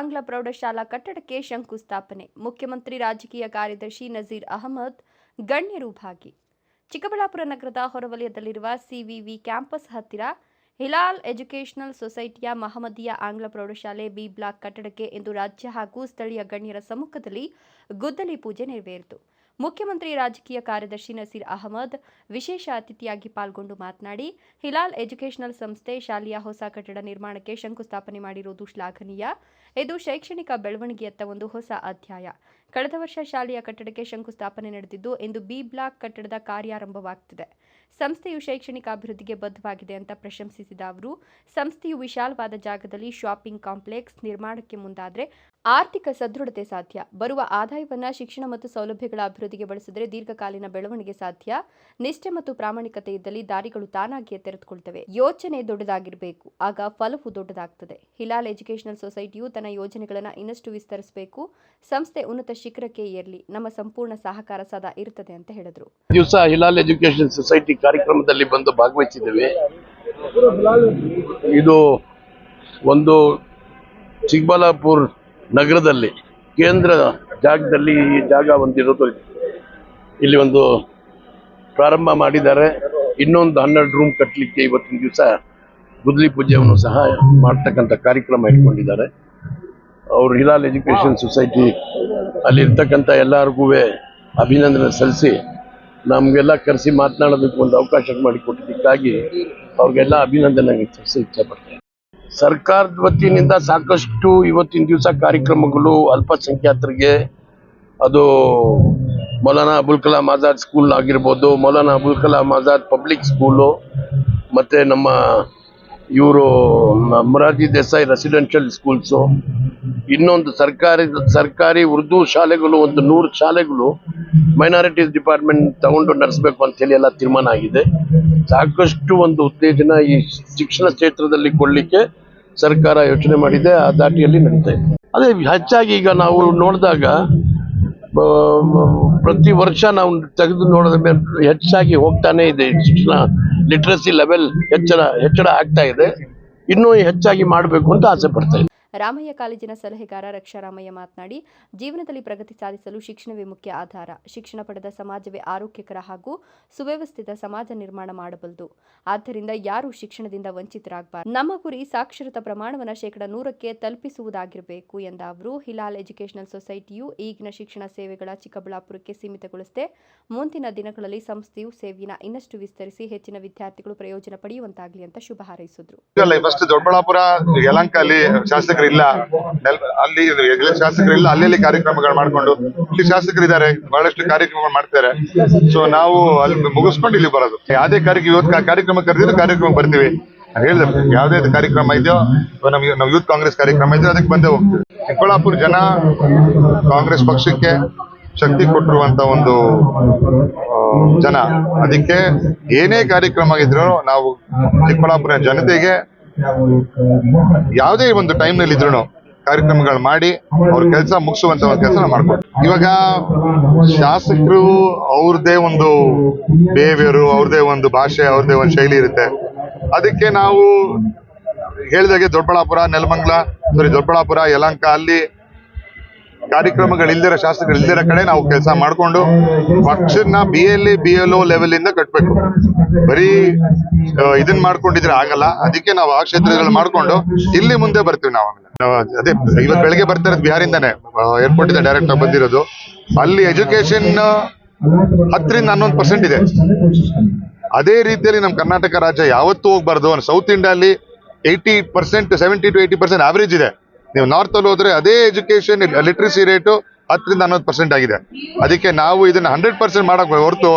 ಆಂಗ್ಲ ಪ್ರೌಢಶಾಲಾ ಕಟ್ಟಡಕ್ಕೆ ಶಂಕುಸ್ಥಾಪನೆ. ಮುಖ್ಯಮಂತ್ರಿ, ರಾಜಕೀಯ ಕಾರ್ಯದರ್ಶಿ ನಜೀರ್ ಅಹಮದ್, ಗಣ್ಯರು ಭಾಗಿ. ಚಿಕ್ಕಬಳ್ಳಾಪುರ ನಗರದ ಹೊರವಲಯದಲ್ಲಿರುವ ಸಿವಿವಿ ಕ್ಯಾಂಪಸ್ ಹತ್ತಿರ ಹಿಲಾಲ್ ಎಜುಕೇಷನಲ್ ಸೊಸೈಟಿಯ ಮಹಮದಿಯ ಆಂಗ್ಲ ಪ್ರೌಢಶಾಲೆ ಬಿ ಬ್ಲಾಕ್ ಕಟ್ಟಡಕ್ಕೆ ಇಂದು ರಾಜ್ಯ ಹಾಗೂ ಸ್ಥಳೀಯ ಗಣ್ಯರ ಸಮ್ಮುಖದಲ್ಲಿ ಗುದ್ದಲಿ ಪೂಜೆ ನೆರವೇರಿತು. ಮುಖ್ಯಮಂತ್ರಿ ರಾಜಕೀಯ ಕಾರ್ಯದರ್ಶಿ ನಸೀರ್ ಅಹಮದ್, ವಿಶೇಷ ಅತಿಥಿಯಾಗಿ ಪಾಲ್ಗೊಂಡು ಮಾತನಾಡಿ, ಹಿಲಾಲ್ ಎಜುಕೇಷನಲ್ ಸಂಸ್ಥೆ ಶಾಲೆಯ ಹೊಸ ಕಟ್ಟಡ ನಿರ್ಮಾಣಕ್ಕೆ ಶಂಕುಸ್ಥಾಪನೆ ಮಾಡಿರುವುದು ಶ್ಲಾಘನೀಯ. ಇದು ಶೈಕ್ಷಣಿಕ ಬೆಳವಣಿಗೆಯತ್ತ ಒಂದು ಹೊಸ ಅಧ್ಯಾಯ. ಕಳೆದ ವರ್ಷ ಶಾಲೆಯ ಕಟ್ಟಡಕ್ಕೆ ಶಂಕುಸ್ಥಾಪನೆ ನಡೆದಿದ್ದು ಎಂದು ಬಿ ಬ್ಲಾಕ್ ಕಟ್ಟಡದ ಕಾರ್ಯಾರಂಭವಾಗುತ್ತಿದೆ ಸಂಸ್ಥೆಯು ಶೈಕ್ಷಣಿಕ ಅಭಿವೃದ್ಧಿಗೆ ಬದ್ಧವಾಗಿದೆ ಅಂತ ಪ್ರಶಂಸಿಸಿದ ಅವರು, ಸಂಸ್ಥೆಯು ವಿಶಾಲವಾದ ಜಾಗದಲ್ಲಿ ಶಾಪಿಂಗ್ ಕಾಂಪ್ಲೆಕ್ಸ್ ನಿರ್ಮಾಣಕ್ಕೆ ಮುಂದಾದರೆ ಆರ್ಥಿಕ ಸದೃಢತೆ ಸಾಧ್ಯ. ಬರುವ ಆದಾಯವನ್ನ ಶಿಕ್ಷಣ ಮತ್ತು ಸೌಲಭ್ಯಗಳ ಅಭಿವೃದ್ಧಿಗೆ ಬಳಸಿದರೆ ದೀರ್ಘಕಾಲೀನ ಬೆಳವಣಿಗೆ ಸಾಧ್ಯ. ನಿಷ್ಠೆ ಮತ್ತು ಪ್ರಾಮಾಣಿಕತೆ ಇದ್ದಲ್ಲಿ ದಾರಿಗಳು ತಾನಾಗಿಯೇ ತೆರೆದುಕೊಳ್ತವೆ. ಯೋಚನೆ ದೊಡ್ಡದಾಗಿರಬೇಕು, ಆಗ ಫಲವು ದೊಡ್ಡದಾಗ್ತದೆ. ಹಿಲಾಲ್ ಎಜುಕೇಷನಲ್ ಸೊಸೈಟಿಯು ತನ್ನ ಯೋಜನೆಗಳನ್ನು ಇನ್ನಷ್ಟು ವಿಸ್ತರಿಸಬೇಕು. ಸಂಸ್ಥೆ ಉನ್ನತ ಶಿಖರಕ್ಕೆ ಏರಲಿ. ನಮ್ಮ ಸಂಪೂರ್ಣ ಸಹಕಾರ ಸದಾ ಇರುತ್ತದೆ ಅಂತ ಹೇಳಿದರು. ದಿವಸ ಹಿಲಾಲ್ ಎಜುಕೇಶನ್ ಸೊಸೈಟಿ ಕಾರ್ಯಕ್ರಮದಲ್ಲಿ ಬಂದು ಭಾಗವಹಿಸಿದ್ದೇವೆ. ಇದು ಒಂದು ಚಿಕ್ಕಬಳ್ಳಾಪುರ ನಗರದಲ್ಲಿ, ಕೇಂದ್ರ ಜಾಗದಲ್ಲಿ ಈ ಜಾಗ ಒಂದಿರೋದು. ಇಲ್ಲಿ ಒಂದು ಪ್ರಾರಂಭ ಮಾಡಿದ್ದಾರೆ. ಇನ್ನೊಂದು ಹನ್ನೆರಡು ರೂಮ್ ಕಟ್ಟಲಿಕ್ಕೆ ಇವತ್ತಿನ ದಿವಸ ಗುದ್ಲಿ ಪೂಜೆಯನ್ನು ಸಹ ಮಾಡ್ತಕ್ಕಂಥ ಕಾರ್ಯಕ್ರಮ ಇಟ್ಕೊಂಡಿದ್ದಾರೆ. ಅವರು ಹಿಲಾಲ್ ಎಜುಕೇಷನ್ ಸೊಸೈಟಿ ಅಲ್ಲಿರ್ತಕ್ಕಂಥ ಎಲ್ಲರಿಗೂ ಅಭಿನಂದನೆ ಸಲ್ಲಿಸಿ ನಮಗೆಲ್ಲ ಕರೆಸಿ ಮಾತನಾಡೋದಕ್ಕೆ ಒಂದು ಅವಕಾಶ ಮಾಡಿಕೊಟ್ಟಿದ್ದಕ್ಕಾಗಿ ಅವ್ರಿಗೆಲ್ಲ ಅಭಿನಂದನೆ ಸಲ್ಲಿಸಿ ಇಚ್ಛೆಪಡ್ತೇನೆ ಸರ್ಕಾರದ ವತಿಯಿಂದ ಸಾಕಷ್ಟು ಇವತ್ತಿನ ದಿವಸ ಕಾರ್ಯಕ್ರಮಗಳು ಅಲ್ಪಸಂಖ್ಯಾತರಿಗೆ, ಅದು ಮೌಲಾನಾ ಅಬುಲ್ ಕಲಾಂ ಆಜಾದ್ ಸ್ಕೂಲ್ ಆಗಿರ್ಬೋದು, ಮೌಲಾನಾ ಅಬುಲ್ ಕಲಾಂ ಆಜಾದ್ ಪಬ್ಲಿಕ್ ಸ್ಕೂಲು ಮತ್ತು ನಮ್ಮ ಇವರು ಮೊರಾರ್ಜಿ ದೇಸಾಯಿ ರೆಸಿಡೆನ್ಷಿಯಲ್ ಸ್ಕೂಲ್ಸು ಇನ್ನೊಂದು ಸರ್ಕಾರಿ ಸರ್ಕಾರಿ ಉರ್ದು ಶಾಲೆಗಳು, ಒಂದು ನೂರು ಶಾಲೆಗಳು ಮೈನಾರಿಟೀಸ್ ಡಿಪಾರ್ಟ್ಮೆಂಟ್ ತಗೊಂಡು ನಡೆಸಬೇಕು ಅಂತೇಳಿ ಎಲ್ಲ ತೀರ್ಮಾನ ಆಗಿದೆ. ಸಾಕಷ್ಟು ಒಂದು ಉತ್ತೇಜನ ಈ ಶಿಕ್ಷಣ ಕ್ಷೇತ್ರದಲ್ಲಿ ಕೊಡಲಿಕ್ಕೆ ಸರ್ಕಾರ ಯೋಚನೆ ಮಾಡಿದೆ, ಆ ದಾಟಿಯಲ್ಲಿ ನಡೀತಾ ಇದೆ. ಅದೇ ಹೆಚ್ಚಾಗಿ ಈಗ ನಾವು ನೋಡಿದಾಗ ಪ್ರತಿ ವರ್ಷ ನಾವು ತೆಗೆದು ಮೇಲೆ ಹೆಚ್ಚಾಗಿ ಹೋಗ್ತಾನೆ ಇದೆ. ಶಿಕ್ಷಣ ಲಿಟ್ರಸಿ ಲೆವೆಲ್ ಹೆಚ್ಚಳ ಹೆಚ್ಚಳ ಆಗ್ತಾ ಇದೆ. ಇನ್ನೂ ಹೆಚ್ಚಾಗಿ ಮಾಡಬೇಕು ಅಂತ ಆಸೆ ಪಡ್ತಾ ರಾಮಯ್ಯ ಕಾಲೇಜಿನ ಸಲಹೆಗಾರ ರಕ್ಷಾರಾಮಯ್ಯ ಮಾತನಾಡಿ, ಜೀವನದಲ್ಲಿ ಪ್ರಗತಿ ಸಾಧಿಸಲು ಶಿಕ್ಷಣವೇ ಮುಖ್ಯ ಆಧಾರ. ಶಿಕ್ಷಣ ಪಡೆದ ಸಮಾಜವೇ ಆರೋಗ್ಯಕರ ಹಾಗೂ ಸುವ್ಯವಸ್ಥಿತ ಸಮಾಜ ನಿರ್ಮಾಣ ಮಾಡಬಲ್ಲದು. ಆದ್ದರಿಂದ ಯಾರೂ ಶಿಕ್ಷಣದಿಂದ ವಂಚಿತರಾಗಬಾರದು. ನಮ್ಮ ಗುರಿ ಸಾಕ್ಷರತಾ ಪ್ರಮಾಣವನ್ನು ಶೇಕಡ ನೂರಕ್ಕೆ ತಲುಪಿಸುವುದಾಗಿರಬೇಕು ಎಂದ ಅವರು, ಹಿಲಾಲ್ ಎಜುಕೇಷನಲ್ ಸೊಸೈಟಿಯು ಈಗಿನ ಶಿಕ್ಷಣ ಸೇವೆಗಳ ಚಿಕ್ಕಬಳ್ಳಾಪುರಕ್ಕೆ ಸೀಮಿತಗೊಳಿಸದೆ ಮುಂದಿನ ದಿನಗಳಲ್ಲಿ ಸಂಸ್ಥೆಯು ಸೇವೆಯನ್ನು ಇನ್ನಷ್ಟು ವಿಸ್ತರಿಸಿ ಹೆಚ್ಚಿನ ವಿದ್ಯಾರ್ಥಿಗಳು ಪ್ರಯೋಜನ ಪಡೆಯುವಂತಾಗಲಿ ಅಂತ ಶುಭ ಹಾರೈಸಿದ್ರು. ದೊಡ್ಡಬಳ್ಳಾಪುರ ಯಲಂಕ ಅಲ್ಲಿ ಶಾಸಕರಿಲ್ಲ. ಅಲ್ಲಿ ಶಾಸಕರಿಲ್ಲ ಅಲ್ಲಿ ಕಾರ್ಯಕ್ರಮಗಳು ಮಾಡ್ಕೊಂಡು. ಇಲ್ಲಿ ಶಾಸಕರಿದ್ದಾರೆ, ಬಹಳಷ್ಟು ಕಾರ್ಯಕ್ರಮಗಳು ಮಾಡ್ತಾರೆ. ಸೊ ನಾವು ಅಲ್ಲಿ ಮುಗಿಸ್ಕೊಂಡು ಇಲ್ಲಿ ಬರೋದು. ಯಾವುದೇ ಕಾರ್ಯಕ್ರಮ ಇವತ್ತು ಕಾರ್ಯಕ್ರಮ ಕರೆದಿದ್ರು ಕಾರ್ಯಕ್ರಮ ಬರ್ತೀವಿ. ಹೇಳಿದ್ರೆ ಹೇಳ್ದೆ, ಯಾವುದೇ ಕಾರ್ಯಕ್ರಮ ಇದೆಯೋ ನಮ್ಗೆ, ನಾವು ಯೂತ್ ಕಾಂಗ್ರೆಸ್ ಕಾರ್ಯಕ್ರಮ ಇದೆಯೋ, ಅದಕ್ಕೆ ಬಂದೇ ಹೋಗ್ತೀವಿ. ಚಿಕ್ಕಬಳ್ಳಾಪುರ ಜನ ಕಾಂಗ್ರೆಸ್ ಪಕ್ಷಕ್ಕೆ ಶಕ್ತಿ ಕೊಟ್ಟಿರುವಂತ ಒಂದು ಜನ. ಅದಕ್ಕೆ ಏನೇ ಕಾರ್ಯಕ್ರಮ ಇದ್ರು ನಾವು ಚಿಕ್ಕಬಳ್ಳಾಪುರ ಜನತೆಗೆ ಯಾವುದೇ ಒಂದು ಟೈಮ್ನಲ್ಲಿ ಇದ್ರು ಕಾರ್ಯಕ್ರಮಗಳು ಮಾಡಿ ಅವ್ರ ಕೆಲಸ ಮುಗಿಸುವಂತ ಕೆಲಸ ಮಾಡ್ಕೊಂಡು ಇವಾಗ ಶಾಸಕರು ಅವ್ರದೇ ಒಂದು ಬಿಹೇವಿಯರ್ ಅವ್ರದೇ ಒಂದು ಭಾಷೆ, ಅವ್ರದೇ ಒಂದು ಶೈಲಿ ಇರುತ್ತೆ. ಅದಕ್ಕೆ ನಾವು ಹೇಳಿದಾಗೆ ದೊಡ್ಡಬಳ್ಳಾಪುರ, ನೆಲಮಂಗಲ ಸಾರಿ ದೊಡ್ಡಬಳ್ಳಾಪುರ ಯಲಂಕ ಅಲ್ಲಿ ಕಾರ್ಯಕ್ರಮಗಳಿಲ್ದಿರೋ ಶಾಸ್ತ್ರಗಳು ಇಲ್ದಿರೋ ಕಡೆ ನಾವು ಕೆಲಸ ಮಾಡ್ಕೊಂಡು ಪಕ್ಷನ B L B L O level ಇಂದ ಕಟ್ಟಬೇಕು ಬರೀ ಇದನ್ನ ಇದನ್ ಮಾಡ್ಕೊಂಡಿದ್ರೆ ಆಗಲ್ಲ. ಅದಕ್ಕೆ ನಾವು ಆ ಕ್ಷೇತ್ರಗಳು ಮಾಡ್ಕೊಂಡು ಇಲ್ಲಿ ಮುಂದೆ ಬರ್ತೀವಿ ನಾವು ಅದೇ ಇವತ್ತು ಬೆಳಗ್ಗೆ ಬರ್ತಾ ಇರೋದು ಬಿಹಾರಿಂದಾನೆ. ಏರ್ಪೋರ್ಟ್ ಇಂದ ಡೈರೆಕ್ಟ್ ಆಗಿ ಬಂದಿರೋದು. ಅಲ್ಲಿ ಎಜುಕೇಶನ್ ಹತ್ತರಿಂದ ಹನ್ನೊಂದು ಪರ್ಸೆಂಟ್ ಇದೆ. ಅದೇ ರೀತಿಯಲ್ಲಿ ನಮ್ಮ ಕರ್ನಾಟಕ ರಾಜ್ಯ ಯಾವತ್ತೂ ಹೋಗ್ಬಾರ್ದು. South ಇಂಡಿಯಾಲಿ eighty percent seventy to eighty percent average ಇದೆ. ನೀವು ನಾರ್ತ್ ಅಲ್ಲಿ ಹೋದ್ರೆ ಅದೇ ಎಜುಕೇಶನ್ ಲಿಟ್ರಸಿ ರೇಟು ಹತ್ತರಿಂದ ಹನ್ನೊಂದು ಪರ್ಸೆಂಟ್ ಆಗಿದೆ. ಅದಕ್ಕೆ ನಾವು ಇದನ್ನ ಹಂಡ್ರೆಡ್ ಪರ್ಸೆಂಟ್ ಮಾಡಕ್ ಹೊರತು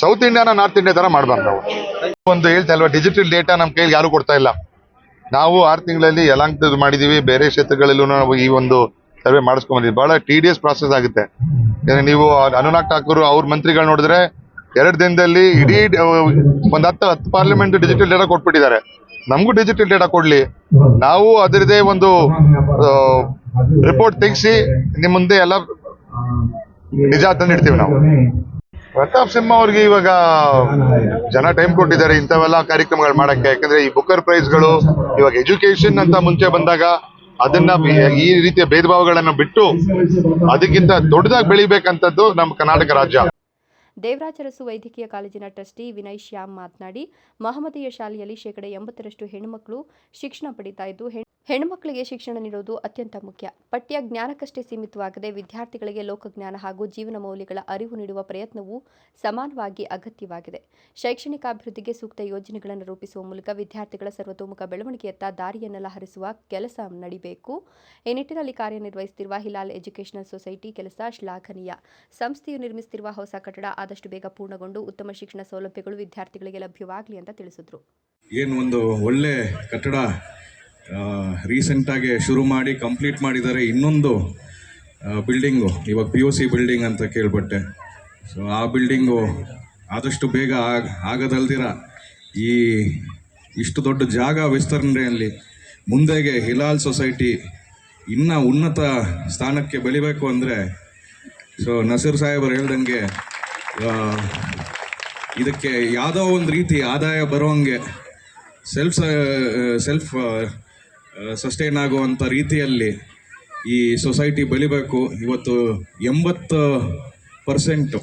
ಸೌತ್ ಇಂಡಿಯಾನ ನಾರ್ತ್ ಇಂಡಿಯಾ ತರ ಮಾಡಬಾರ್ದು ನಾವು. ಒಂದು ಹೇಳ್ತಾ ಇಲ್ವಾ ಡಿಜಿಟಲ್ ಡೇಟಾ ನಮ್ಮ ಕೈಲಿ ಯಾರು ಕೊಡ್ತಾ ಇಲ್ಲ. ನಾವು ಆರು ತಿಂಗಳಲ್ಲಿ ಯಲಾಂಕದ್ದು ಮಾಡಿದೀವಿ, ಬೇರೆ ಕ್ಷೇತ್ರಗಳಲ್ಲೂ ನಾವು ಈ ಒಂದು ಸರ್ವೆ ಮಾಡಿಸ್ಕೊಂಡ್ ಬಂದಿದ್ವಿ ಬಹಳ ಟಿ ಡಿ ಎಸ್ ಪ್ರಾಸೆಸ್ ಆಗುತ್ತೆ ನೀವು ಅನುರಾಗ್ ಠಾಕೂರ್ ಅವ್ರ ಮಂತ್ರಿಗಳು ನೋಡಿದ್ರೆ ಎರಡು ದಿನದಲ್ಲಿ ಇಡೀ, ಒಂದ್ ಹತ್ತು ಹತ್ತು ಪಾರ್ಲಿಮೆಂಟ್ ಡಿಜಿಟಲ್ ಡೇಟಾ ಕೊಟ್ಬಿಟ್ಟಿದ್ದಾರೆ. ನಮಗೂ ಡಿಜಿಟಲ್ ಡೇಟಾ ಕೊಡ್ಲಿ. ನಾವು ಅದರದೇ ಒಂದು ರಿಪೋರ್ಟ್ ತೆಗೆಸಿ ನಿಮ್ಮ ಮುಂದೆ ಎಲ್ಲ ನಿಜ ತಂದಿಡ್ತೀವಿ ನಾವು. ಪ್ರತಾಪ್ ಸಿಂಹ ಅವ್ರಿಗೆ ಇವಾಗ ಜನ ಟೈಮ್ ಕೊಟ್ಟಿದ್ದಾರೆ, ಇಂಥವೆಲ್ಲ ಕಾರ್ಯಕ್ರಮಗಳು ಮಾಡಕ್ಕೆ. ಯಾಕಂದ್ರೆ ಈ ಬುಕ್ಕರ್ ಪ್ರೈಸ್ಗಳು ಇವಾಗ ಎಜುಕೇಶನ್ ಅಂತ ಮುಂಚೆ ಬಂದಾಗ ಅದನ್ನ ಈ ರೀತಿಯ ಭೇದ ಭಾವಗಳನ್ನು ಬಿಟ್ಟು ಅದಕ್ಕಿಂತ ದೊಡ್ಡದಾಗಿ ಬೆಳಿಬೇಕಂತದ್ದು ನಮ್ಮ ಕರ್ನಾಟಕ ರಾಜ್ಯ. ದೇವರಾಜರಸು ವೈದ್ಯಕೀಯ ಕಾಲೇಜಿನ ಟ್ರಸ್ಟಿ ವಿನಯ್ ಶ್ಯಾಮ್ ಮಾತನಾಡಿ, ಮಹಮ್ಮದೀಯ ಶಾಲೆಯಲ್ಲಿ ಶೇಕಡ ಎಂಬತ್ತರಷ್ಟು ಹೆಣ್ಣುಮಕ್ಕಳು ಶಿಕ್ಷಣ ಪಡಿತಾ ಇದ್ದು ಹೆಣ್- ಹೆಣ್ಣುಮಕ್ಕಳಿಗೆ ಶಿಕ್ಷಣ ನೀಡುವುದು ಅತ್ಯಂತ ಮುಖ್ಯ. ಪಠ್ಯ ಜ್ಞಾನಕ್ಕಷ್ಟೇ ಸೀಮಿತವಾಗದೆ ವಿದ್ಯಾರ್ಥಿಗಳಿಗೆ ಲೋಕಜ್ಞಾನ ಹಾಗೂ ಜೀವನ ಮೌಲ್ಯಗಳ ಅರಿವು ನೀಡುವ ಪ್ರಯತ್ನವು ಸಮಾನವಾಗಿ ಅಗತ್ಯವಾಗಿದೆ. ಶೈಕ್ಷಣಿಕ ಅಭಿವೃದ್ಧಿಗೆ ಸೂಕ್ತ ಯೋಜನೆಗಳನ್ನು ರೂಪಿಸುವ ಮೂಲಕ ವಿದ್ಯಾರ್ಥಿಗಳ ಸರ್ವತೋಮುಖ ಬೆಳವಣಿಗೆಯತ್ತ ದಾರಿಯನ್ನೆಲ್ಲ ಹರಿಸುವ ಕೆಲಸ ನಡೆಯಬೇಕು ಈ ನಿಟ್ಟಿನಲ್ಲಿ ಕಾರ್ಯನಿರ್ವಹಿಸುತ್ತಿರುವ ಹಿಲಾಲ್ ಎಜುಕೇಷನಲ್ ಸೊಸೈಟಿ ಕೆಲಸ ಶ್ಲಾಘನೀಯ. ಸಂಸ್ಥೆಯು ನಿರ್ಮಿಸುತ್ತಿರುವ ಹೊಸ ಕಟ್ಟಡ ಆದಷ್ಟು ಬೇಗ ಪೂರ್ಣಗೊಂಡು ಉತ್ತಮ ಶಿಕ್ಷಣ ಸೌಲಭ್ಯಗಳು ವಿದ್ಯಾರ್ಥಿಗಳಿಗೆ ಲಭ್ಯವಾಗಲಿ ಅಂತ ತಿಳಿಸಿದರು. ಏನು ಒಂದು ಒಳ್ಳೆ ಕಟ್ಟಡ ರೀಸೆಂಟಾಗಿ ಶುರು ಮಾಡಿ ಕಂಪ್ಲೀಟ್ ಮಾಡಿದ್ದಾರೆ ಇನ್ನೊಂದು ಬಿಲ್ಡಿಂಗು ಇವಾಗ ಪಿ ಯು ಸಿ ಬಿಲ್ಡಿಂಗ್ ಅಂತ ಕೇಳ್ಪಟ್ಟೆ. ಸೊ ಆ ಬಿಲ್ಡಿಂಗು ಆದಷ್ಟು ಬೇಗ ಆಗ, ಆಗದಲ್ದಿರ ಈ ಇಷ್ಟು ದೊಡ್ಡ ಜಾಗ ವಿಸ್ತರಣೆಯಲ್ಲಿ ಮುಂದೆಗೆ ಹಿಲಾಲ್ ಸೊಸೈಟಿ ಇನ್ನೂ ಉನ್ನತ ಸ್ಥಾನಕ್ಕೆ ಬೆಳಿಬೇಕು ಅಂದರೆ ಸೊ ನಸೀರ್ ಸಾಹೇಬರು ಹೇಳ್ದಂಗೆ ಇದಕ್ಕೆ ಯಾವುದೋ ಒಂದು ರೀತಿ ಆದಾಯ ಬರೋಂಗೆ ಸೆಲ್ಫ್ ಸೆಲ್ಫ್ ಸಸ್ಟೈನ್ ಆಗುವಂಥ ರೀತಿಯಲ್ಲಿ ಈ ಸೊಸೈಟಿ ಬೆಳಿಬೇಕು. ಇವತ್ತು ಎಂಬತ್ತು ಪರ್ಸೆಂಟು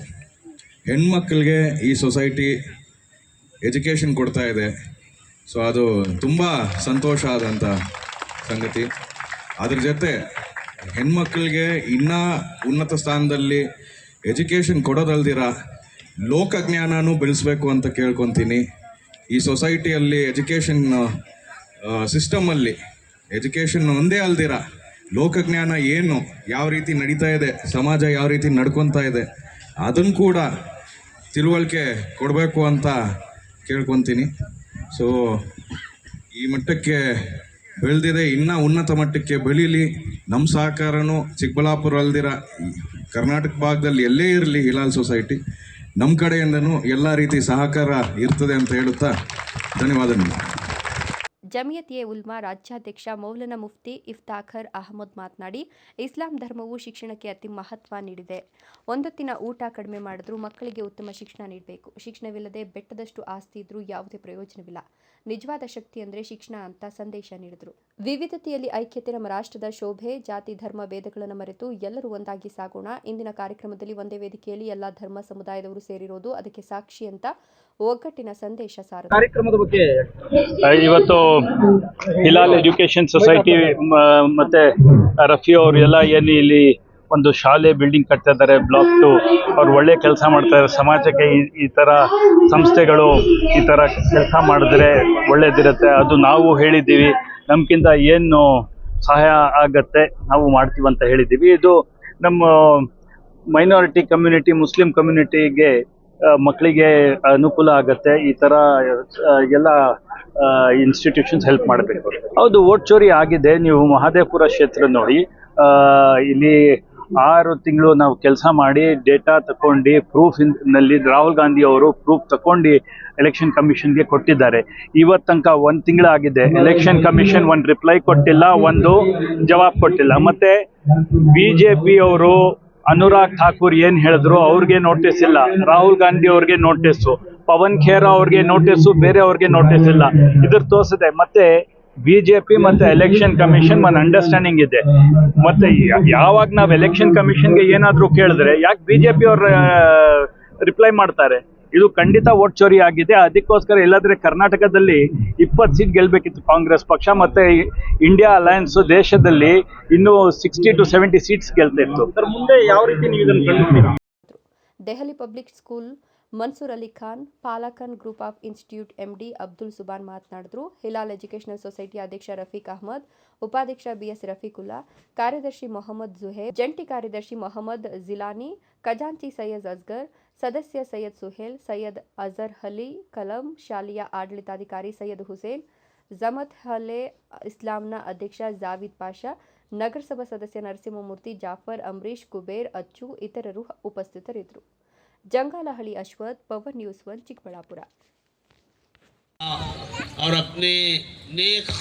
ಹೆಣ್ಮಕ್ಳಿಗೆ ಈ ಸೊಸೈಟಿ ಎಜುಕೇಷನ್ ಕೊಡ್ತಾ ಇದೆ. ಸೊ ಅದು ತುಂಬ ಸಂತೋಷ ಆದಂಥ ಸಂಗತಿ. ಅದ್ರ ಜೊತೆ ಹೆಣ್ಮಕ್ಳಿಗೆ ಇನ್ನೂ ಉನ್ನತ ಸ್ಥಾನದಲ್ಲಿ ಎಜುಕೇಷನ್ ಕೊಡೋದಲ್ದಿರ ಲೋಕಜ್ಞಾನನೂ ಬೆಳೆಸಬೇಕು ಅಂತ ಕೇಳ್ಕೊತೀನಿ. ಈ ಸೊಸೈಟಿಯಲ್ಲಿ ಎಜುಕೇಷನ್ ಸಿಸ್ಟಮಲ್ಲಿ ಎಜುಕೇಷನ್ ಒಂದೇ ಅಲ್ದಿರ. ಲೋಕಜ್ಞಾನ ಏನು, ಯಾವ ರೀತಿ ನಡೀತಾ ಇದೆ, ಸಮಾಜ ಯಾವ ರೀತಿ ನಡ್ಕೊತಾ ಇದೆ ಅದನ್ನು ಕೂಡ ತಿಳುವಳಿಕೆ ಕೊಡಬೇಕು ಅಂತ ಕೇಳ್ಕೊತೀನಿ. ಸೊ ಈ ಮಟ್ಟಕ್ಕೆ ಬೆಳೆದಿದೆ, ಇನ್ನೂ ಉನ್ನತ ಮಟ್ಟಕ್ಕೆ ಬೆಳೀಲಿ. ನಮ್ಮ ಸಹಕಾರನೂ ಚಿಕ್ಕಬಳ್ಳಾಪುರ ಅಲ್ದಿರ. ಕರ್ನಾಟಕ ಭಾಗದಲ್ಲಿ ಎಲ್ಲೇ ಇರಲಿ ಹಿಲಾಲ್ ಸೊಸೈಟಿ. ನಮ್ಮ ಕಡೆಯಿಂದನೂ ಎಲ್ಲ ರೀತಿ ಸಹಕಾರ ಇರ್ತದೆ ಅಂತ ಹೇಳುತ್ತಾ ಧನ್ಯವಾದಗಳು. ಜಮಿಯತ್ ಎ ಉಲ್ಮಾ ರಾಜ್ಯಾಧ್ಯಕ್ಷ ಮೌಲನ ಮುಫ್ತಿ ಇಫ್ತಾಖರ್ ಅಹಮದ್ ಮಾತನಾಡಿ, ಇಸ್ಲಾಂ ಧರ್ಮವು ಶಿಕ್ಷಣಕ್ಕೆ ಅತಿ ಮಹತ್ವ ನೀಡಿದೆ. ಒಂದೊತ್ತಿನ ಊಟ ಕಡಿಮೆ ಮಾಡಿದ್ರೂ ಮಕ್ಕಳಿಗೆ ಉತ್ತಮ ಶಿಕ್ಷಣ ನೀಡಬೇಕು. ಶಿಕ್ಷಣವಿಲ್ಲದೆ ಬೆಟ್ಟದಷ್ಟು ಆಸ್ತಿ ಇದ್ರೂ ಯಾವುದೇ ಪ್ರಯೋಜನವಿಲ್ಲ. ನಿಜವಾದ ಶಕ್ತಿ ಅಂದರೆ ಶಿಕ್ಷಣ ಅಂತ ಸಂದೇಶ ನೀಡಿದರು. ವಿವಿಧತೆಯಲ್ಲಿ ಐಕ್ಯತೆ ನಮ್ಮ ರಾಷ್ಟ್ರದ ಶೋಭೆ, ಜಾತಿ, ಧರ್ಮ, ಭೇದಗಳನ್ನು ಮರೆತು ಎಲ್ಲರೂ ಒಂದಾಗಿ ಸಾಗೋಣ. ಇಂದಿನ ಕಾರ್ಯಕ್ರಮದಲ್ಲಿ ಒಂದೇ ವೇದಿಕೆಯಲ್ಲಿ ಎಲ್ಲ ಧರ್ಮ ಸಮುದಾಯದವರು ಸೇರಿರೋದು ಅದಕ್ಕೆ ಸಾಕ್ಷಿ ಅಂತ ಒಗ್ಗಟ್ಟಿನ ಸಂದೇಶ ಸಾರು ಕಾರ್ಯಕ್ರಮದ ಬಗ್ಗೆ ಇವತ್ತು ಹಿಲಾಲ್ ಎಜುಕೇಶನ್ ಸೊಸೈಟಿ ಮತ್ತೆ ರಫಿ ಅವರು ಎಲ್ಲ ಏನು ಇಲ್ಲಿ ಒಂದು ಶಾಲೆ ಬಿಲ್ಡಿಂಗ್ ಕಟ್ತಾ ಇದ್ದಾರೆ ಬ್ಲಾಕ್ ಟು ಅವ್ರು ಒಳ್ಳೆ ಕೆಲಸ ಮಾಡ್ತಾರೆ ಸಮಾಜಕ್ಕೆ ಈ ತರ ಥರ ಸಂಸ್ಥೆಗಳು ಈ ತರ ಕೆಲಸ ಮಾಡಿದ್ರೆ ಒಳ್ಳೇದಿರುತ್ತೆ. ಅದು ನಾವು ಹೇಳಿದ್ದೀವಿ. ನಮ್ಕಿಂತ ಏನು ಸಹಾಯ ಆಗತ್ತೆ ನಾವು ಮಾಡ್ತೀವಿ ಅಂತ ಹೇಳಿದ್ದೀವಿ. ಇದು ನಮ್ಮ ಮೈನಾರಿಟಿ ಕಮ್ಯುನಿಟಿ ಮುಸ್ಲಿಂ ಕಮ್ಯುನಿಟಿಗೆ ಮಕ್ಕಳಿಗೆ ಅನುಕೂಲ ಆಗುತ್ತೆ. ಈ ಆ, ಎಲ್ಲ ಇನ್ಸ್ಟಿಟ್ಯೂಷನ್ಸ್ ಹೆಲ್ಪ್ ಮಾಡಬೇಕು. ಹೌದು ಓಟ್ ಚೋರಿ ಆಗಿದೆ. ನೀವು ಮಹಾದೇವಪುರ ಕ್ಷೇತ್ರ ನೋಡಿ. ಇಲ್ಲಿ ಆರು ತಿಂಗಳು ನಾವು ಕೆಲಸ ಮಾಡಿ ಡೇಟಾ ತಗೊಂಡು ಪ್ರೂಫ್ನಲ್ಲಿ ರಾಹುಲ್ ಗಾಂಧಿ ಅವರು ಪ್ರೂಫ್ ತಗೊಂಡು ಎಲೆಕ್ಷನ್ ಕಮಿಷನ್ಗೆ ಕೊಟ್ಟಿದ್ದಾರೆ. ಇವತ್ತು ತನಕ ಒಂದು ತಿಂಗಳಾಗಿದೆ ಎಲೆಕ್ಷನ್ ಕಮಿಷನ್ ಒಂದು ರಿಪ್ಲೈ ಕೊಟ್ಟಿಲ್ಲ ಒಂದು ಜವಾಬ್ ಕೊಟ್ಟಿಲ್ಲ. ಮತ್ತೆ ಬಿ ಜೆ ಪಿ ಅವರು ಅನುರಾಗ್ ಠಾಕೂರ್ ಏನ್ ಹೇಳಿದ್ರು ಅವ್ರಿಗೆ ನೋಟಿಸ್ ಇಲ್ಲ. ರಾಹುಲ್ ಗಾಂಧಿ ಅವ್ರಿಗೆ ನೋಟಿಸ್ ಪವನ್ ಖೇರಾ ಅವ್ರಿಗೆ ನೋಟಿಸ್ ಬೇರೆ ಅವ್ರಿಗೆ ನೋಟಿಸ್ ಇಲ್ಲ. ಇದ್ರ ತೋರಿಸಿದೆ. ಮತ್ತೆ ಬಿಜೆಪಿ ಮತ್ತೆ ಎಲೆಕ್ಷನ್ ಕಮಿಷನ್ ಒಂದು ಅಂಡರ್ಸ್ಟ್ಯಾಂಡಿಂಗ್ ಇದೆ. ಮತ್ತೆ ಯಾವಾಗ ನಾವು ಎಲೆಕ್ಷನ್ ಕಮಿಷನ್ಗೆ ಏನಾದರೂ ಕೇಳಿದ್ರೆ, ಯಾಕೆ ಬಿಜೆಪಿ ಅವ್ರ ರಿಪ್ಲೈ ಮಾಡ್ತಾರೆ? ಇದು ಖಂಡಿತ ವೋಟ್ ಚೋರಿ ಆಗಿದೆ. ಅದಕ್ಕೋಸ್ಕರ ಇಲ್ಲದ್ರೆ ಕರ್ನಾಟಕದಲ್ಲಿ ಇಪ್ಪತ್ತು ಸೀಟ್ ಗೆಲ್ಬೇಕಿತ್ತು ಕಾಂಗ್ರೆಸ್ ಪಕ್ಷ ಮತ್ತೆ ಇಂಡಿಯಾ ಅಲಯನ್ಸ್ ದೇಶದಲ್ಲಿ ಇನ್ನೂ ಸಿಕ್ಸ್ಟಿ ಟು ಸೆವೆಂಟಿ ಸೀಟ್ಸ್ ಗೆಲ್ತಾ ಇತ್ತು. ಸರ್ ಮುಂದೆ ಯಾವ ರೀತಿ ನೀವು ಇದನ್ನು Delhi public school Mansoor Ali Khan Palakan group of institute MD Abdul Subhan ಮಾತನಾಡಿದ್ರು. ಹಿಲಾಲ್ ಎಜುಕೇಷನಲ್ ಸೊಸೈಟಿ ಅಧ್ಯಕ್ಷ ರಫೀಕ್ ಅಹಮದ್, ಉಪಾಧ್ಯಕ್ಷ ಬಿಎಸ್ ರಫೀಕುಲ್ಲಾ, ಕಾರ್ಯದರ್ಶಿ ಮೊಹಮ್ಮದ್ ಜುಹೇಬ್ ಜಂಟಿ ಕಾರ್ಯದರ್ಶಿ ಮೊಹಮ್ಮದ್ ಜಿಲಾನಿ, ಖಜಾಂಚಿ ಸೈಯದ್ ಅಸ್ಗರ್, ಸದಸ್ಯ ಸೈಯದ್ ಸುಹೇಲ್, ಸೈಯದ್ ಅಜರ್ ಅಲಿ ಕಲಂ, ಶಾಲೆಯ ಆಡಳಿತಾಧಿಕಾರಿ ಸೈಯದ್ ಹುಸೇನ್, ಜಮತ್ ಹಲೆ ಇಸ್ಲಾಂನ ಅಧ್ಯಕ್ಷ ಜಾವೀದ್ ಪಾಷಾ, ನಗರಸಭಾ ಸದಸ್ಯ ನರಸಿಂಹಮೂರ್ತಿ, ಜಾಫರ್ ಅಂಬರೀಶ್ ಕುಬೇರ್, ಅಚ್ಚು, ಇತರರು ಉಪಸ್ಥಿತರಿದ್ದರು. जंगालहली अश्वथ पवन न्यूज़ वन चिकबड़ापुरा और अपने नेक